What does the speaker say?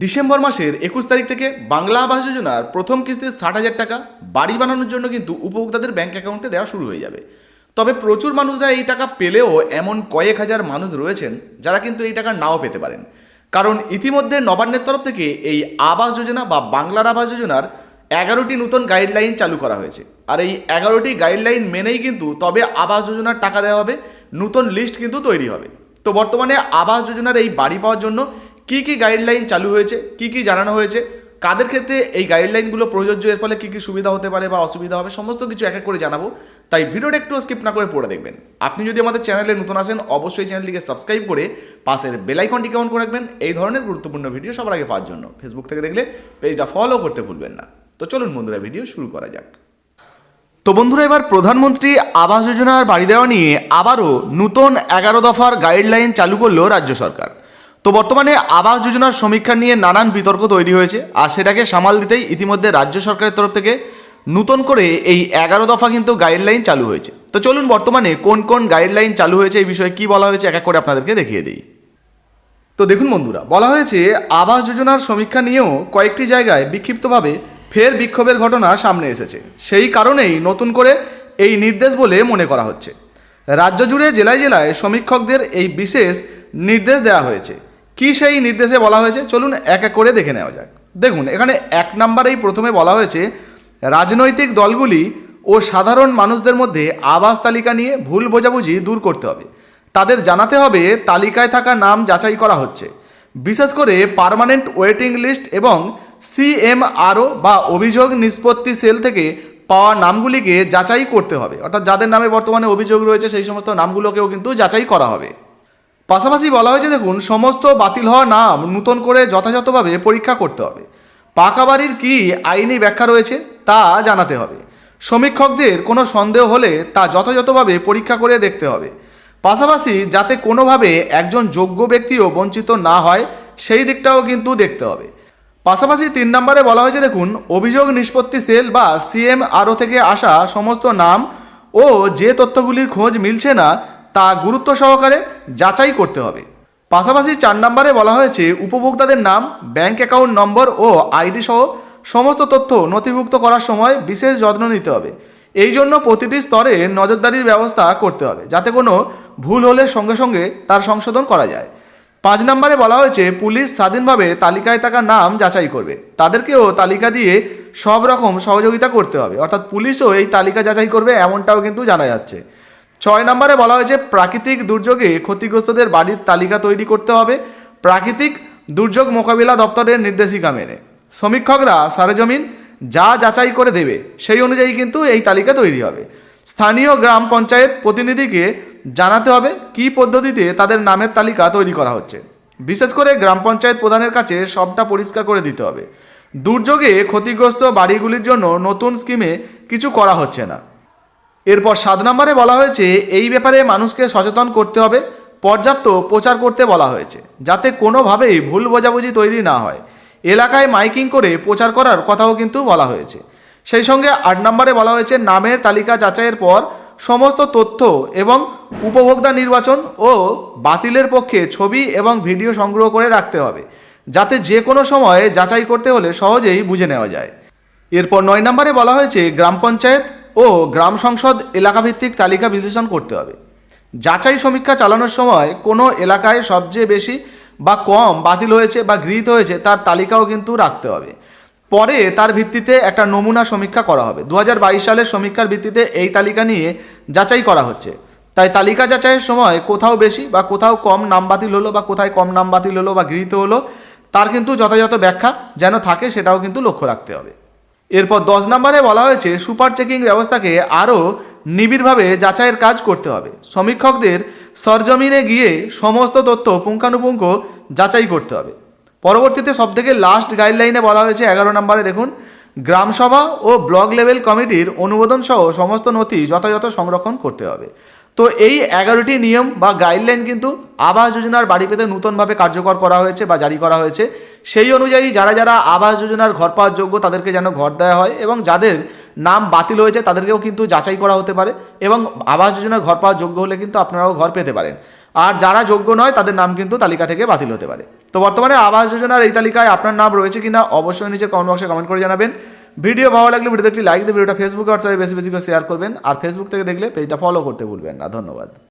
December মাসের একুশ তারিখ থেকে বাংলা আবাস যোজনার প্রথম কিস্তির ষাট হাজার টাকা বাড়ি বানানোর জন্য কিন্তু উপভোক্তাদের ব্যাঙ্ক অ্যাকাউন্টে দেওয়া শুরু হয়ে যাবে। তবে প্রচুর মানুষরা এই টাকা পেলেও এমন কয়েক হাজার মানুষ রয়েছেন যারা কিন্তু এই টাকা নাও পেতে পারেন। কারণ ইতিমধ্যে নবান্নের তরফ থেকে এই আবাস যোজনা বা বাংলার আবাস যোজনার এগারোটি নতুন গাইডলাইন চালু করা হয়েছে। আর এই এগারোটি গাইডলাইন মেনেই কিন্তু তবে আবাস যোজনার টাকা দেওয়া হবে, নতুন লিস্ট কিন্তু তৈরি হবে। তো বর্তমানে আবাস যোজনার এই বাড়ি পাওয়ার জন্য কি কি গাইডলাইন চালু হয়েছে, কি কি জানানো হয়েছে, কাদের ক্ষেত্রে এই গাইডলাইনগুলো প্রযোজ্য, এর ফলে কী কী সুবিধা হতে পারে বা অসুবিধা হবে, সমস্ত কিছু এক এক করে জানাব। তাই ভিডিওটা একটু স্কিপ না করে পড়ে দেখবেন। আপনি যদি আমাদের চ্যানেলে নতুন আসেন, অবশ্যই চ্যানেলটিকে সাবস্ক্রাইব করে পাশের বেলাইকনটিকে কেমন করে রাখবেন, এই ধরনের গুরুত্বপূর্ণ ভিডিও সবার আগে পাওয়ার জন্য। ফেসবুক থেকে দেখলে পেজটা ফলো করতে ভুলবেন না। তো চলুন বন্ধুরা ভিডিও শুরু করা যাক। তো বন্ধুরা, এবার প্রধানমন্ত্রী আবাস যোজনার বাড়ি দেওয়া নিয়ে আবারও নতুন এগারো দফার গাইডলাইন চালু করল রাজ্য সরকার। তো বর্তমানে আবাস যোজনার সমীক্ষা নিয়ে নানান বিতর্ক তৈরি হয়েছে, আর সেটাকে সামাল দিতেই ইতিমধ্যে রাজ্য সরকারের তরফ থেকে নতুন করে এই এগারো দফা কিন্তু গাইডলাইন চালু হয়েছে। তো চলুন বর্তমানে কোন কোন গাইডলাইন চালু হয়েছে, এই বিষয়ে কি বলা হয়েছে, এক এক করে আপনাদেরকে দেখিয়ে দিই। তো দেখুন বন্ধুরা, বলা হয়েছে আবাস যোজনার সমীক্ষা নিয়েও কয়েকটি জায়গায় বিক্ষিপ্তভাবে ফের বিক্ষোভের ঘটনা সামনে এসেছে। সেই কারণেই নতুন করে এই নির্দেশ বলে মনে করা হচ্ছে। রাজ্য জুড়ে জেলায় জেলায় সমীক্ষকদের এই বিশেষ নির্দেশ দেওয়া হয়েছে। কি সেই নির্দেশে বলা হয়েছে? চলুন এক এক করে দেখে নেওয়া যাক। দেখুন, এখানে এক নম্বরেই প্রথমে বলা হয়েছে, রাজনৈতিক দলগুলি ও সাধারণ মানুষদের মধ্যে আবাস তালিকা নিয়ে ভুল বোঝাবুঝি দূর করতে হবে। তাদের জানাতে হবে তালিকায় থাকা নাম যাচাই করা হচ্ছে। বিশেষ করে পার্মানেন্ট ওয়েটিং লিস্ট এবং সিএমআরও বা অভিযোগ নিষ্পত্তি সেল থেকে পাওয়া নামগুলিকে যাচাই করতে হবে। অর্থাৎ যাদের নামে বর্তমানে অভিযোগ রয়েছে, সেই সমস্ত নামগুলোকেও কিন্তু যাচাই করা হবে। পাশাপাশি বলা হয়েছে, দেখুন, সমস্ত বাতিল হওয়া নাম নূতন করে যথাযথভাবে পরীক্ষা করতে হবে। পাকা বাড়ির কী আইনি ব্যাখ্যা রয়েছে, তা জানাতে হবে। সমীক্ষকদের কোনো সন্দেহ হলে তা যথাযথভাবে পরীক্ষা করে দেখতে হবে। পাশাপাশি যাতে কোনোভাবে একজন যোগ্য ব্যক্তিও বঞ্চিত না হয়, সেই দিকটাও কিন্তু দেখতে হবে। পাশাপাশি তিন নম্বরে বলা হয়েছে, দেখুন, অভিযোগ নিষ্পত্তি সেল বা সিএম আরও থেকে আসা সমস্ত নাম ও যে তথ্যগুলির খোঁজ মিলছে না তা গুরুত্ব সহকারে যাচাই করতে হবে। পাশাপাশি চার নম্বরে বলা হয়েছে, উপভোক্তাদের নাম, ব্যাংক অ্যাকাউন্ট নম্বর ও আইডি সহ সমস্ত তথ্য নথিভুক্ত করার সময় বিশেষ যত্ন নিতে হবে। এই জন্য প্রতিটি স্তরে নজরদারির ব্যবস্থা করতে হবে, যাতে কোনো ভুল হলে সঙ্গে সঙ্গে তার সংশোধন করা যায়। পাঁচ নম্বরে বলা হয়েছে, পুলিশ স্বাধীনভাবে তালিকায় থাকা নাম যাচাই করবে। তাদেরকেও তালিকা দিয়ে সব রকম সহযোগিতা করতে হবে। অর্থাৎ পুলিশও এই তালিকা যাচাই করবে, এমনটাও কিন্তু জানা যাচ্ছে। ছয় নম্বরে বলা হয়েছে, প্রাকৃতিক দুর্যোগে ক্ষতিগ্রস্তদের বাড়ির তালিকা তৈরি করতে হবে। প্রাকৃতিক দুর্যোগ মোকাবিলা দপ্তরের নির্দেশিকা মেনে। সমীক্ষকরা সারেজমিন যা যাচাই করে দেবে, সেই অনুযায়ী কিন্তু এই তালিকা তৈরি হবে। স্থানীয় গ্রাম পঞ্চায়েত প্রতিনিধিকে জানাতে হবে, কী পদ্ধতিতে তাদের নামের তালিকা তৈরি করা হচ্ছে। বিশেষ করে গ্রাম পঞ্চায়েত প্রধানের কাছে সবটা পরিষ্কার করে দিতে হবে। দুর্যোগে ক্ষতিগ্রস্ত বাড়িগুলির জন্য নতুন স্কিমে কিছু করা হচ্ছে না। এরপর সাত নম্বরে বলা হয়েছে, এই ব্যাপারে মানুষকে সচেতন করতে হবে, পর্যাপ্ত প্রচার করতে বলা হয়েছে, যাতে কোনোভাবেই ভুল বোঝাবুঝি তৈরি না হয়। এলাকায় মাইকিং করে প্রচার করার কথাও কিন্তু বলা হয়েছে। সেই সঙ্গে আট নম্বরে বলা হয়েছে, নামের তালিকা যাচাইয়ের পর সমস্ত তথ্য এবং উপভোক্তা নির্বাচন ও বাতিলের পক্ষে ছবি এবং ভিডিও সংগ্রহ করে রাখতে হবে, যাতে যে কোনো সময়ে যাচাই করতে হলে সহজেই বুঝে নেওয়া যায়। এরপর নয় নম্বরে বলা হয়েছে, গ্রাম পঞ্চায়েত ও গ্রাম সংসদ এলাকাভিত্তিক তালিকা বিশ্লেষণ করতে হবে। যাচাই সমীক্ষা চালানোর সময় কোনো এলাকায় সবচেয়ে বেশি বা কম বাতিল হয়েছে বা গৃহীত হয়েছে তার তালিকাও কিন্তু রাখতে হবে। পরে তার ভিত্তিতে একটা নমুনা সমীক্ষা করা হবে। দু হাজার বাইশ সালের সমীক্ষার ভিত্তিতে এই তালিকা নিয়ে যাচাই করা হচ্ছে। তাই তালিকা যাচাইয়ের সময় কোথাও বেশি বা কোথাও কম নাম বাতিল হলো বা কোথায় কম নাম বাতিল হলো বা গৃহীত হলো, তার কিন্তু যথাযথ ব্যাখ্যা যেন থাকে সেটাও কিন্তু লক্ষ্য রাখতে হবে। এরপর দশ নম্বরে বলা হয়েছে, সুপার চেকিং ব্যবস্থাকে আরও নিবিড়ভাবে যাচাইয়ের কাজ করতে হবে। সমীক্ষকদের সরজমিনে গিয়ে সমস্ত তথ্য পুঙ্খানুপুঙ্খ যাচাই করতে হবে। পরবর্তীতে সবথেকে লাস্ট গাইডলাইনে বলা হয়েছে, এগারো নম্বরে দেখুন, গ্রামসভা ও ব্লক লেভেল কমিটির অনুমোদন সহ সমস্ত নথি যথাযথ সংরক্ষণ করতে হবে। তো এই এগারোটি নিয়ম বা গাইডলাইন কিন্তু আবাস যোজনার বাড়ি পেতে নতুনভাবে কার্যকর করা হয়েছে বা জারি করা হয়েছে। সেই অনুযায়ী যারা যারা আবাস যোজনার ঘর পাওয়ার যোগ্য তাদেরকে যেন ঘর দেওয়া হয় এবং যাদের নাম বাতিল হয়েছে তাদেরকেও কিন্তু যাচাই করা হতে পারে এবং আবাস যোজনার ঘর পাওয়ার যোগ্য হলে কিন্তু আপনারাও ঘর পেতে পারেন। আর যারা যোগ্য নয় তাদের নাম কিন্তু তালিকা থেকে বাতিল হতে পারে। তো বর্তমানে আবাস যোজনার এই তালিকায় আপনার নাম রয়েছে কিনা অবশ্যই নিচে কমেন্ট বক্সে কমেন্ট করে জানাবেন। ভিডিও ভালো লাগলে ভিডিওতে একটি লাইক দিয়ে ভিডিওটা ফেসবুকে হোয়াটসঅ্যাপে বেশি বেশি করে শেয়ার করবেন। আর ফেসবুক থেকে দেখলে পেজটা ফলো করতে ভুলবেন না। ধন্যবাদ।